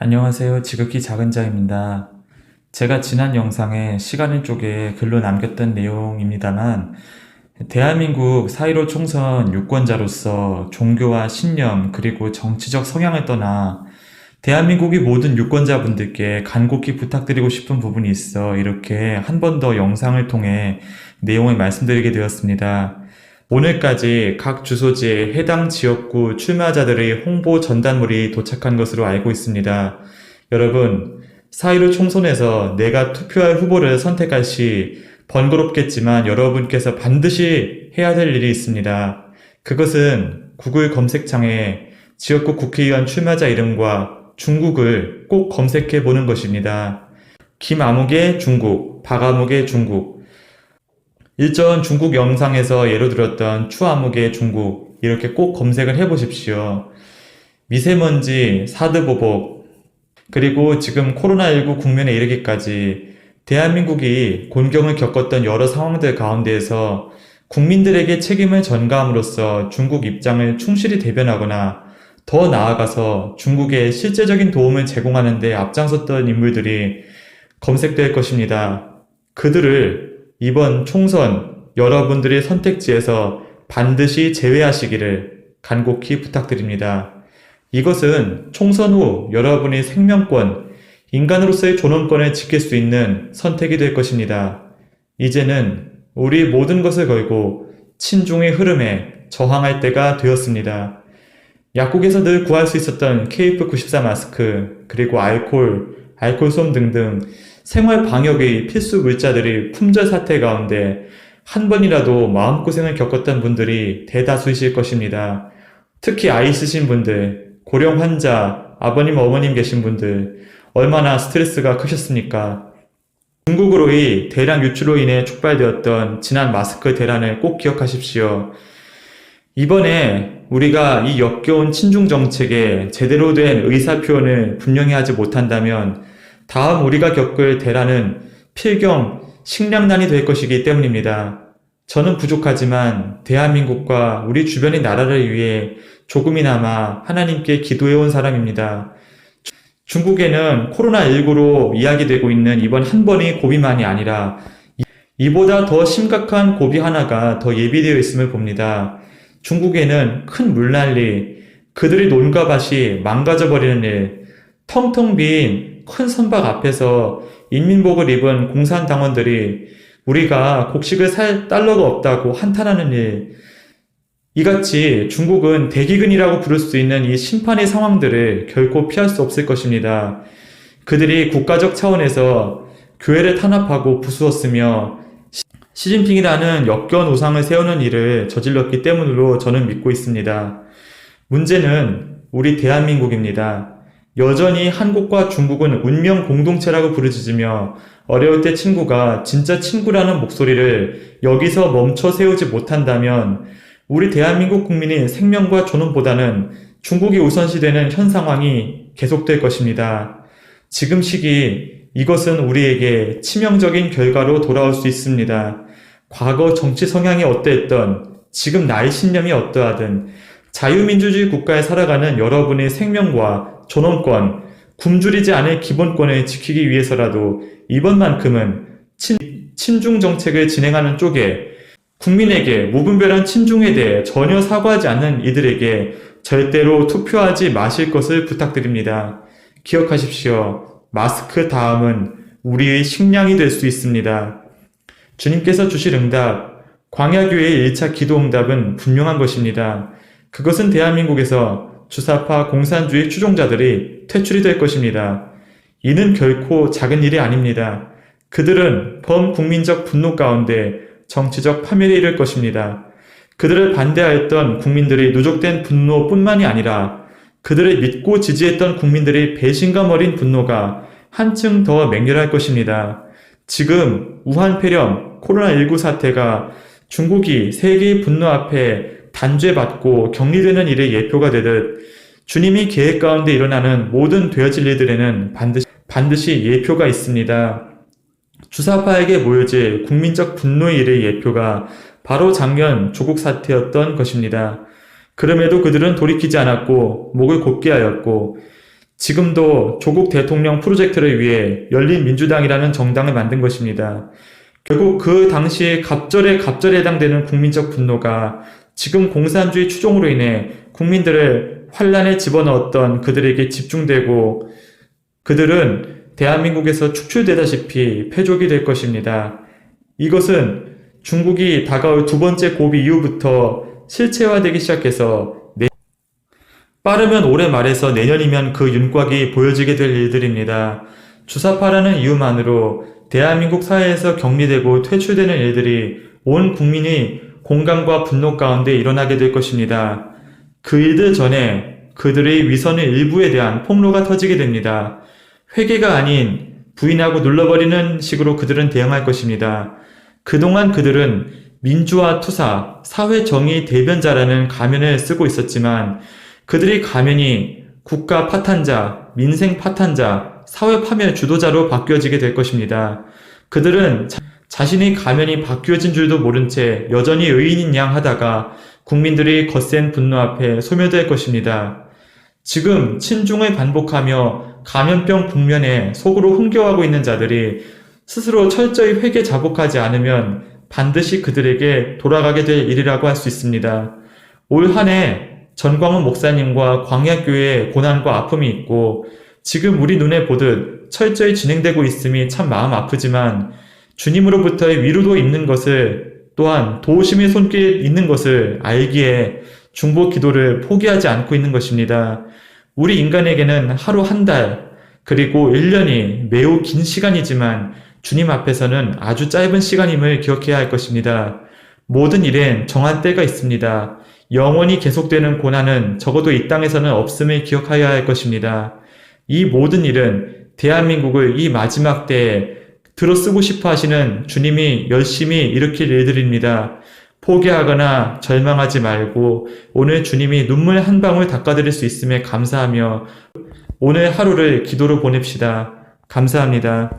안녕하세요. 지극히 작은 자입니다. 제가 지난 영상에 시간을 쪼개 글로 남겼던 내용입니다만, 대한민국 4.15 총선 유권자로서 종교와 신념 그리고 정치적 성향을 떠나 대한민국의 모든 유권자분들께 간곡히 부탁드리고 싶은 부분이 있어 이렇게 한 번 더 영상을 통해 내용을 말씀드리게 되었습니다. 오늘까지 각 주소지에 해당 지역구 출마자들의 홍보 전단물이 도착한 것으로 알고 있습니다. 여러분, 4.15 총선에서 내가 투표할 후보를 선택할 시 번거롭겠지만 여러분께서 반드시 해야 될 일이 있습니다. 그것은 구글 검색창에 지역구 국회의원 출마자 이름과 중국을 꼭 검색해 보는 것입니다. 김아묵의 중국, 박아묵의 중국, 일전 중국 영상에서 예로 들었던 추아묵의 중국 이렇게 꼭 검색을 해 보십시오. 미세먼지, 사드보복, 그리고 지금 코로나19 국면에 이르기까지 대한민국이 곤경을 겪었던 여러 상황들 가운데에서 국민들에게 책임을 전가함으로써 중국 입장을 충실히 대변하거나 더 나아가서 중국에 실제적인 도움을 제공하는 데 앞장섰던 인물들이 검색될 것입니다. 그들을 이번 총선 여러분들의 선택지에서 반드시 제외하시기를 간곡히 부탁드립니다. 이것은 총선 후 여러분의 생명권, 인간으로서의 존엄권을 지킬 수 있는 선택이 될 것입니다. 이제는 우리 모든 것을 걸고 친중의 흐름에 저항할 때가 되었습니다. 약국에서 늘 구할 수 있었던 KF94 마스크, 그리고 알콜, 알콜솜 등등 생활 방역의 필수 물자들이 품절 사태 가운데 한 번이라도 마음고생을 겪었던 분들이 대다수이실 것입니다. 특히 아이 있으신 분들, 고령 환자, 아버님, 어머님 계신 분들, 얼마나 스트레스가 크셨습니까? 중국으로의 대량 유출로 인해 촉발되었던 지난 마스크 대란을 꼭 기억하십시오. 이번에 우리가 이 역겨운 친중 정책에 제대로 된 의사 표현을 분명히 하지 못한다면 다음 우리가 겪을 대란은 필경 식량난이 될 것이기 때문입니다. 저는 부족하지만 대한민국과 우리 주변의 나라를 위해 조금이나마 하나님께 기도해온 사람입니다. 중국에는 코로나19로 이야기되고 있는 이번 한 번의 고비만이 아니라 이보다 더 심각한 고비 하나가 더 예비되어 있음을 봅니다. 중국에는 큰 물난리, 그들의 논과 밭이 망가져 버리는 일, 텅텅 빈 큰 선박 앞에서 인민복을 입은 공산당원들이 우리가 곡식을 살 달러가 없다고 한탄하는 일, 이같이 중국은 대기근이라고 부를 수 있는 이 심판의 상황들을 결코 피할 수 없을 것입니다. 그들이 국가적 차원에서 교회를 탄압하고 부수었으며 시진핑이라는 역겨운 우상을 세우는 일을 저질렀기 때문으로 저는 믿고 있습니다. 문제는 우리 대한민국입니다. 여전히 한국과 중국은 운명 공동체라고 부르짖으며 어려울 때 친구가 진짜 친구라는 목소리를 여기서 멈춰 세우지 못한다면 우리 대한민국 국민의 생명과 존엄보다는 중국이 우선시되는 현 상황이 계속될 것입니다. 지금 시기 이것은 우리에게 치명적인 결과로 돌아올 수 있습니다. 과거 정치 성향이 어떠했던 지금 나의 신념이 어떠하든 자유민주주의 국가에 살아가는 여러분의 생명과 존엄권, 굶주리지 않을 기본권을 지키기 위해서라도 이번만큼은 친, 친중 정책을 진행하는 쪽에 국민에게 무분별한 친중에 대해 전혀 사과하지 않는 이들에게 절대로 투표하지 마실 것을 부탁드립니다. 기억하십시오. 마스크 다음은 우리의 식량이 될 수 있습니다. 주님께서 주실 응답, 광야교회의 1차 기도 응답은 분명한 것입니다. 그것은 대한민국에서 주사파 공산주의 추종자들이 퇴출이 될 것입니다. 이는 결코 작은 일이 아닙니다. 그들은 범국민적 분노 가운데 정치적 파멸에 이를 것입니다. 그들을 반대하였던 국민들의 누적된 분노뿐만이 아니라 그들을 믿고 지지했던 국민들의 배신감 어린 분노가 한층 더 맹렬할 것입니다. 지금 우한 폐렴, 코로나19 사태가 중국이 세계의 분노 앞에 단죄받고 격리되는 일의 예표가 되듯 주님이 계획 가운데 일어나는 모든 되어질 일들에는 반드시, 반드시 예표가 있습니다. 주사파에게 모여질 국민적 분노의 일의 예표가 바로 작년 조국 사태였던 것입니다. 그럼에도 그들은 돌이키지 않았고 목을 곧게 하였고 지금도 조국 대통령 프로젝트를 위해 열린 민주당이라는 정당을 만든 것입니다. 결국 그 당시에 갑절에 갑절에 해당되는 국민적 분노가 지금 공산주의 추종으로 인해 국민들을 환란에 집어넣었던 그들에게 집중되고 그들은 대한민국에서 축출되다시피 패족이 될 것입니다. 이것은 중국이 다가올 두 번째 고비 이후부터 실체화되기 시작해서 내- 빠르면 올해 말에서 내년이면 그 윤곽이 보여지게 될 일들입니다. 주사파라는 이유만으로 대한민국 사회에서 격리되고 퇴출되는 일들이 온 국민이 공감과 분노 가운데 일어나게 될 것입니다. 그 일들 전에 그들의 위선의 일부에 대한 폭로가 터지게 됩니다. 회개가 아닌 부인하고 눌러버리는 식으로 그들은 대응할 것입니다. 그동안 그들은 민주화 투사, 사회 정의 대변자라는 가면을 쓰고 있었지만 그들의 가면이 국가 파탄자, 민생 파탄자, 사회 파멸 주도자로 바뀌어지게 될 것입니다. 그들은 자, 자신의 가면이 바뀌어진 줄도 모른 채 여전히 의인인 양 하다가 국민들의 거센 분노 앞에 소멸될 것입니다. 지금 친중을 반복하며 감염병 국면에 속으로 흥겨워하고 있는 자들이 스스로 철저히 회개 자복하지 않으면 반드시 그들에게 돌아가게 될 일이라고 할 수 있습니다. 올 한 해 전광훈 목사님과 광야교회의 고난과 아픔이 있고 지금 우리 눈에 보듯 철저히 진행되고 있음이 참 마음 아프지만 주님으로부터의 위로도 있는 것을 또한 도우심의 손길에 있는 것을 알기에 중보 기도를 포기하지 않고 있는 것입니다. 우리 인간에게는 하루 한 달, 그리고 1년이 매우 긴 시간이지만 주님 앞에서는 아주 짧은 시간임을 기억해야 할 것입니다. 모든 일엔 정한 때가 있습니다. 영원히 계속되는 고난은 적어도 이 땅에서는 없음을 기억하여야 할 것입니다. 이 모든 일은 대한민국을 이 마지막 때에 들어 쓰고 싶어 하시는 주님이 열심히 일으킬 일들입니다. 포기하거나 절망하지 말고 오늘 주님이 눈물 한 방울 닦아드릴 수 있음에 감사하며 오늘 하루를 기도로 보냅시다. 감사합니다.